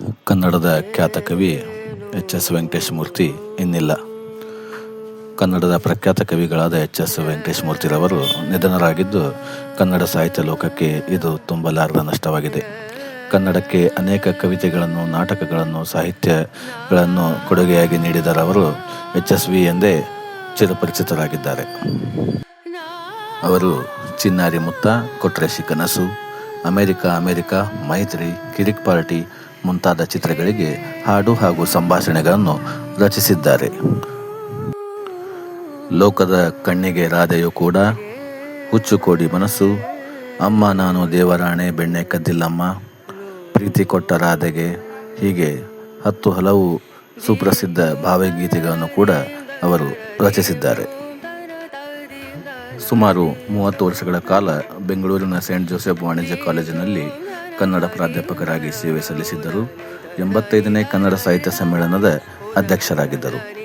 ಕನ್ನಡದ ಖ್ಯಾತ ಕವಿ ಎಚ್ ಎಸ್ ವೆಂಕಟೇಶಮೂರ್ತಿ ಇನ್ನಿಲ್ಲ. ಕನ್ನಡದ ಪ್ರಖ್ಯಾತ ಕವಿಗಳಾದ ಎಚ್ ಎಸ್ ವೆಂಕಟೇಶಮೂರ್ತಿರವರು ನಿಧನರಾಗಿದ್ದು ಕನ್ನಡ ಸಾಹಿತ್ಯ ಲೋಕಕ್ಕೆ ಇದು ತುಂಬಲಾರದ ನಷ್ಟವಾಗಿದೆ. ಕನ್ನಡಕ್ಕೆ ಅನೇಕ ಕವಿತೆಗಳನ್ನು, ನಾಟಕಗಳನ್ನು, ಸಾಹಿತ್ಯಗಳನ್ನು ಕೊಡುಗೆಯಾಗಿ ನೀಡಿದರವರು ಎಚ್ ಎಸ್ ವಿ ಎಂದೇ ಚಿರಪರಿಚಿತರಾಗಿದ್ದಾರೆ. ಅವರು ಚಿನ್ನಾರಿ ಮುತ್ತ ಕೊಟ್ರೇಶಿ ಕನಸು ಅಮೆರಿಕ ಅಮೆರಿಕ, ಮೈತ್ರಿ, ಕಿರಿಕ್ ಪಾರ್ಟಿ ಮುಂತಾದ ಚಿತ್ರಗಳಿಗೆ ಹಾಡು ಹಾಗೂ ಸಂಭಾಷಣೆಗಳನ್ನು ರಚಿಸಿದ್ದಾರೆ. ಲೋಕದ ಕಣ್ಣಿಗೆ ರಾಧೆಯು ಕೂಡ ಹುಚ್ಚುಕೋಡಿ ಮನಸ್ಸು. ಅಮ್ಮ ನಾನು ದೇವರಾಣೆ, ಬೆಣ್ಣೆ ಕದ್ದಿಲ್ಲಮ್ಮ. ಪ್ರೀತಿ ಕೊಟ್ಟ ರಾಧೆಗೆ ಹೀಗೆ ಹತ್ತು ಹಲವು ಸುಪ್ರಸಿದ್ಧ ಭಾವಗೀತೆಗಳನ್ನು ಕೂಡ ಅವರು ರಚಿಸಿದ್ದಾರೆ. ಸುಮಾರು ಮೂವತ್ತು ವರ್ಷಗಳ ಕಾಲ ಬೆಂಗಳೂರಿನ ಸೇಂಟ್ ಜೋಸೆಫ್ ವಾಣಿಜ್ಯ ಕಾಲೇಜಿನಲ್ಲಿ ಕನ್ನಡ ಪ್ರಾಧ್ಯಾಪಕರಾಗಿ ಸೇವೆ ಸಲ್ಲಿಸಿದ್ದರು. ಎಂಬತ್ತೈದನೇ ಕನ್ನಡ ಸಾಹಿತ್ಯ ಸಮ್ಮೇಳನದ ಅಧ್ಯಕ್ಷರಾಗಿದ್ದರು.